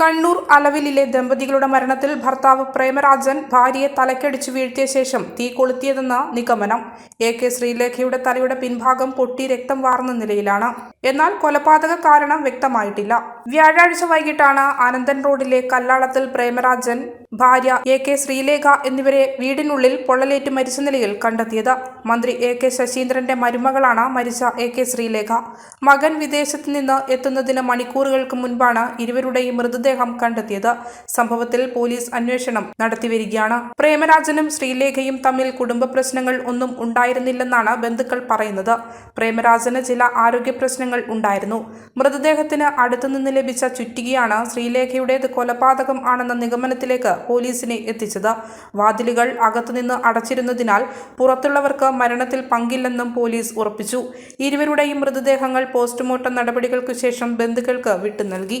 കണ്ണൂർ അലവിലിലെ ദമ്പതികളുടെ മരണത്തിൽ ഭർത്താവ് പ്രേമരാജൻ ഭാര്യയെ തലക്കടിച്ചു വീഴ്ത്തിയ ശേഷം തീ കൊളുത്തിയതെന്ന നിഗമനം. എ കെ ശ്രീലേഖയുടെ തലയുടെ പിൻഭാഗം പൊട്ടി രക്തം വാർന്ന നിലയിലാണ്. എന്നാൽ കൊലപാതക കാരണം വ്യക്തമായിട്ടില്ല. വ്യാഴാഴ്ച വൈകിട്ടാണ് അനന്തൻ റോഡിലെ കല്ലാളത്തിൽ പ്രേമരാജൻ ഭാര്യ എ കെ ശ്രീലേഖ എന്നിവരെ വീടിനുള്ളിൽ പൊള്ളലേറ്റ് മരിച്ച നിലയിൽ കണ്ടെത്തിയത്. മന്ത്രി എ കെ ശശീന്ദ്രന്റെ മരുമകളാണ് മരിച്ച എ കെ ശ്രീലേഖ. മകൻ വിദേശത്ത് നിന്ന് എത്തുന്നതിന് മണിക്കൂറുകൾക്ക് മുൻപാണ് ഇരുവരുടെയും മൃതദേഹം കണ്ടെത്തിയത്. സംഭവത്തിൽ പോലീസ് അന്വേഷണം നടത്തിവരികയാണ്. പ്രേമരാജനും ശ്രീലേഖയും തമ്മിൽ കുടുംബ പ്രശ്നങ്ങൾ ഒന്നും ഉണ്ടായിരുന്നില്ലെന്നാണ് ബന്ധുക്കൾ പറയുന്നത്. പ്രേമരാജന് ചില ആരോഗ്യ പ്രശ്നങ്ങൾ ഉണ്ടായിരുന്നു. മൃതദേഹത്തിന് അടുത്തുനിന്ന് ലഭിച്ച ചുറ്റികയാണ് ശ്രീലേഖയുടേത് കൊലപാതകം ആണെന്ന നിഗമനത്തിലേക്ക് പോലീസിനെ എത്തിച്ചത്. വാതിലുകൾ അകത്തുനിന്ന് അടച്ചിരുന്നതിനാൽ പുറത്തുള്ളവർക്ക് മരണത്തിൽ പങ്കില്ലെന്നും പോലീസ് ഉറപ്പിച്ചു. ഇരുവരുടെയും മൃതദേഹങ്ങൾ പോസ്റ്റ്മോർട്ടം നടപടികൾക്കു ശേഷം ബന്ധുക്കൾക്ക് വിട്ടു നൽകി.